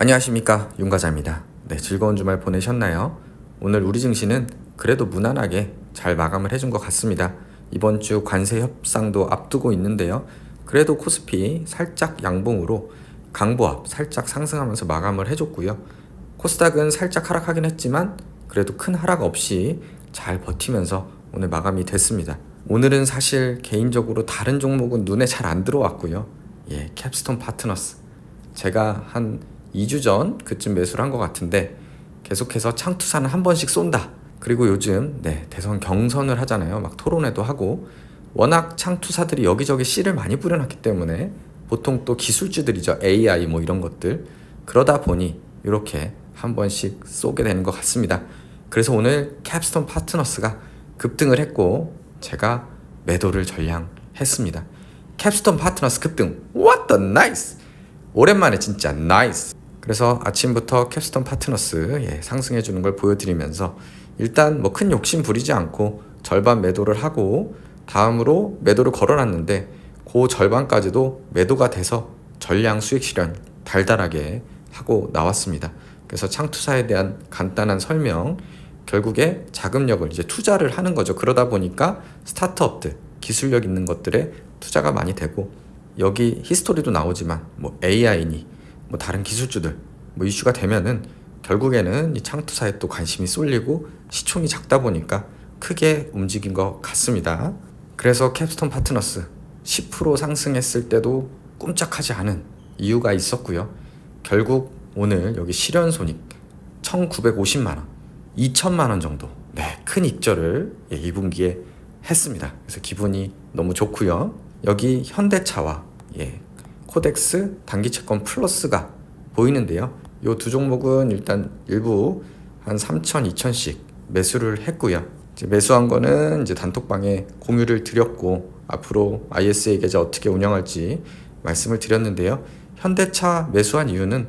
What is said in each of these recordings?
안녕하십니까 윤과자입니다. 네, 즐거운 주말 보내셨나요? 오늘 우리 증시는 그래도 무난하게 잘 마감을 해준 것 같습니다. 이번 주 관세 협상도 앞두고 있는데요. 그래도 코스피 살짝 양봉으로 강보합 살짝 상승하면서 마감을 해줬고요. 코스닥은 살짝 하락하긴 했지만 그래도 큰 하락 없이 잘 버티면서 오늘 마감이 됐습니다. 오늘은 사실 개인적으로 다른 종목은 눈에 잘 안 들어왔고요. 예, 캡스톤 파트너스. 제가 한 2주 전 그쯤 매수를 한 것 같은데 계속해서 창투사는 한 번씩 쏜다. 그리고 요즘 네, 대선 경선을 하잖아요. 막 토론회도 하고 워낙 창투사들이 여기저기 씨를 많이 뿌려놨기 때문에 보통 또 기술주들이죠. AI 뭐 이런 것들. 그러다 보니 이렇게 한 번씩 쏘게 되는 것 같습니다. 그래서 오늘 캡스톤 파트너스가 급등을 했고 제가 매도를 전량했습니다. 캡스톤 파트너스 급등. What the nice! 오랜만에 진짜 나이스. 그래서 아침부터 캡스톤 파트너스 예, 상승해 주는 걸 보여드리면서 일단 뭐 큰 욕심 부리지 않고 절반 매도를 하고 다음으로 매도를 걸어놨는데 그 절반까지도 매도가 돼서 전량 수익 실현 달달하게 하고 나왔습니다. 그래서 창투사에 대한 간단한 설명 결국에 자금력을 이제 투자를 하는 거죠. 그러다 보니까 스타트업들 기술력 있는 것들에 투자가 많이 되고 여기 히스토리도 나오지만 뭐 AI니 뭐 다른 기술주들 뭐 이슈가 되면은 결국에는 이 창투사에 또 관심이 쏠리고 시총이 작다 보니까 크게 움직인 것 같습니다. 그래서 캡스톤 파트너스 10% 상승했을 때도 꼼짝하지 않은 이유가 있었고요. 결국 오늘 여기 실현 손익 1,950만 원, 2천만 원 정도 네, 큰 익절을 예, 2분기에 했습니다. 그래서 기분이 너무 좋고요. 여기 현대차와 예, 코덱스 단기 채권 플러스가 보이는데요. 이 두 종목은 일단 일부 한 3천, 2천씩 매수를 했고요. 이제 매수한 거는 이제 단톡방에 공유를 드렸고 앞으로 ISA 계좌 어떻게 운영할지 말씀을 드렸는데요. 현대차 매수한 이유는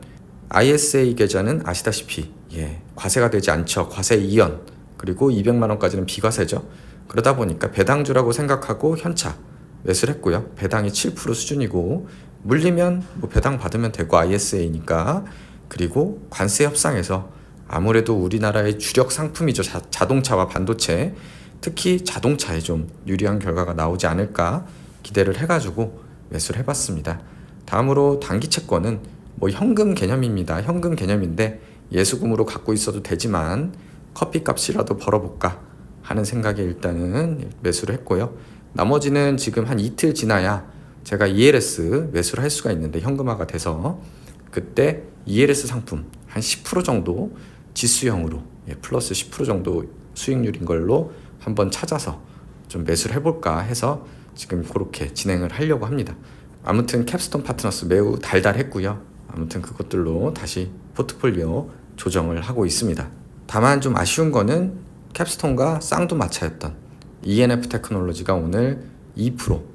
ISA 계좌는 아시다시피 예, 과세가 되지 않죠. 과세 이연 그리고 200만 원까지는 비과세죠. 그러다 보니까 배당주라고 생각하고 현차 매수를 했고요. 배당이 7% 수준이고 물리면 뭐 배당 받으면 되고 ISA니까 그리고 관세 협상에서 아무래도 우리나라의 주력 상품이죠. 자, 자동차와 반도체 특히 자동차에 좀 유리한 결과가 나오지 않을까 기대를 해가지고 매수를 해봤습니다. 다음으로 단기 채권은 뭐 현금 개념입니다. 현금 개념인데 예수금으로 갖고 있어도 되지만 커피 값이라도 벌어볼까 하는 생각에 일단은 매수를 했고요. 나머지는 지금 한 이틀 지나야 제가 ELS 매수를 할 수가 있는데 현금화가 돼서 그때 ELS 상품 한 10% 정도 지수형으로 예, 플러스 10% 정도 수익률인 걸로 한번 찾아서 좀 매수를 해볼까 해서 지금 그렇게 진행을 하려고 합니다. 아무튼 캡스톤 파트너스 매우 달달했고요. 아무튼 그것들로 다시 포트폴리오 조정을 하고 있습니다. 다만 좀 아쉬운 거는 캡스톤과 쌍두마차였던 ENF 테크놀로지가 오늘 2%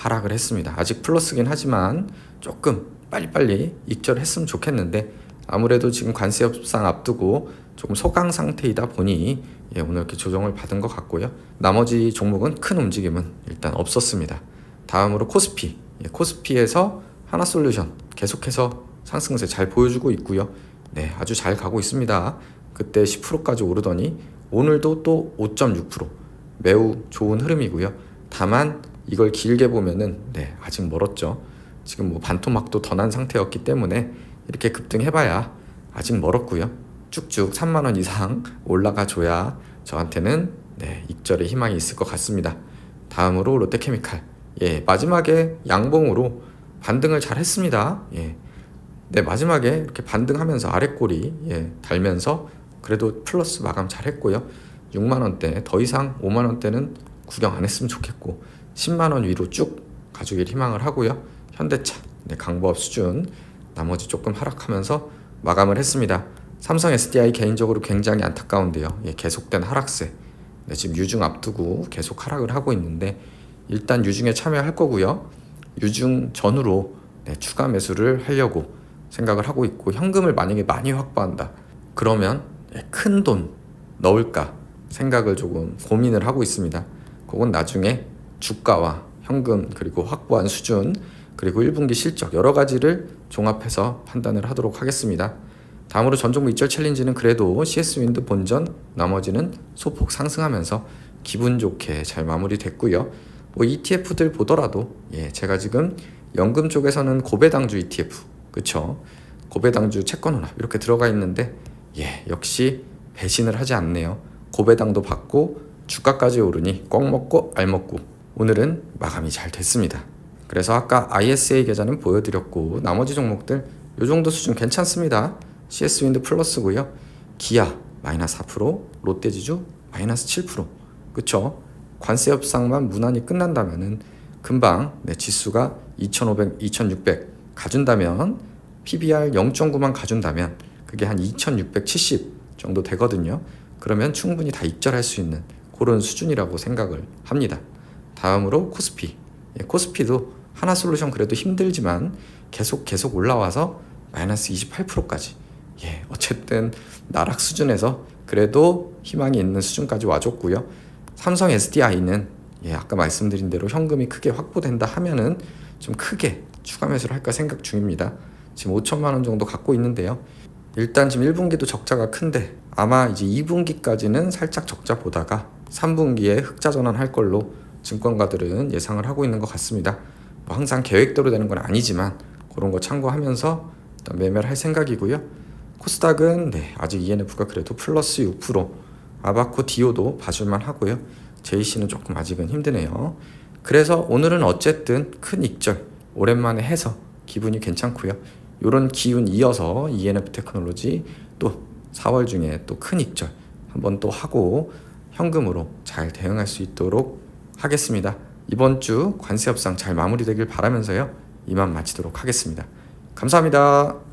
하락을 했습니다. 아직 플러스긴 하지만 조금 빨리빨리 익절했으면 좋겠는데 아무래도 지금 관세 협상 앞두고 조금 소강 상태이다 보니 예, 오늘 이렇게 조정을 받은 것 같고요. 나머지 종목은 큰 움직임은 일단 없었습니다. 다음으로 코스피. 예, 코스피에서 하나솔루션 계속해서 상승세 잘 보여주고 있고요. 네, 아주 잘 가고 있습니다. 그때 10%까지 오르더니 오늘도 또 5.6% 매우 좋은 흐름이고요. 다만 이걸 길게 보면은 네, 아직 멀었죠. 지금 뭐 반토막도 더 난 상태였기 때문에 이렇게 급등해봐야 아직 멀었고요. 쭉쭉 3만 원 이상 올라가 줘야 저한테는 네, 익절의 희망이 있을 것 같습니다. 다음으로 롯데케미칼. 예, 마지막에 양봉으로 반등을 잘 했습니다. 예. 네, 마지막에 이렇게 반등하면서 아래꼬리 예, 달면서 그래도 플러스 마감 잘 했고요. 6만 원대 더 이상 5만 원대는 구경 안 했으면 좋겠고 10만 원 위로 쭉 가주길 희망을 하고요. 현대차 네, 강보합 수준 나머지 조금 하락하면서 마감을 했습니다. 삼성 SDI 개인적으로 굉장히 안타까운데요. 예, 계속된 하락세. 네, 지금 유중 앞두고 계속 하락을 하고 있는데 일단 유중에 참여할 거고요. 유중 전후로 네, 추가 매수를 하려고 생각을 하고 있고 현금을 만약에 많이 확보한다. 그러면 예, 큰돈 넣을까 생각을 조금 고민을 하고 있습니다. 그건 나중에 주가와 현금 그리고 확보한 수준 그리고 1분기 실적 여러 가지를 종합해서 판단을 하도록 하겠습니다. 다음으로 전종목 이절 챌린지는 그래도 CS 윈드 본전 나머지는 소폭 상승하면서 기분 좋게 잘 마무리됐고요. 뭐 ETF들 보더라도 예, 제가 지금 연금 쪽에서는 고배당주 ETF 그쵸? 고배당주 채권혼합 이렇게 들어가 있는데 예, 역시 배신을 하지 않네요. 고배당도 받고 주가까지 오르니 꽉 먹고 알 먹고 오늘은 마감이 잘 됐습니다. 그래서 아까 ISA 계좌는 보여드렸고 나머지 종목들 요 정도 수준 괜찮습니다. CS 윈드 플러스고요. 기아 마이너스 4%, 롯데지주 마이너스 7%. 그쵸? 관세 협상만 무난히 끝난다면은 금방 네, 지수가 2,500, 2,600 가준다면 PBR 0.9만 가준다면 그게 한 2,670 정도 되거든요. 그러면 충분히 다 입절할 수 있는 그런 수준이라고 생각을 합니다. 다음으로 코스피. 예, 코스피도 하나 솔루션 그래도 힘들지만 계속 계속 올라와서 마이너스 28%까지. 예, 어쨌든 나락 수준에서 그래도 희망이 있는 수준까지 와줬고요. 삼성 SDI는 예, 아까 말씀드린 대로 현금이 크게 확보된다 하면은 좀 크게 추가 매수를 할까 생각 중입니다. 지금 5천만 원 정도 갖고 있는데요. 일단 지금 1분기도 적자가 큰데 아마 이제 2분기까지는 살짝 적자 보다가 3분기에 흑자 전환할 걸로 증권가들은 예상을 하고 있는 것 같습니다. 뭐 항상 계획대로 되는 건 아니지만 그런 거 참고하면서 매매를 할 생각이고요. 코스닥은 네, 아직 ENF가 그래도 플러스 6%, 아바코 디오도 봐줄만 하고요. JC는 조금 아직은 힘드네요. 그래서 오늘은 어쨌든 큰 익절 오랜만에 해서 기분이 괜찮고요. 이런 기운 이어서 ENF 테크놀로지 또 4월 중에 또 큰 익절 한번 또 하고 현금으로 잘 대응할 수 있도록 하겠습니다. 이번 주 관세 협상 잘 마무리되길 바라면서요. 이만 마치도록 하겠습니다. 감사합니다.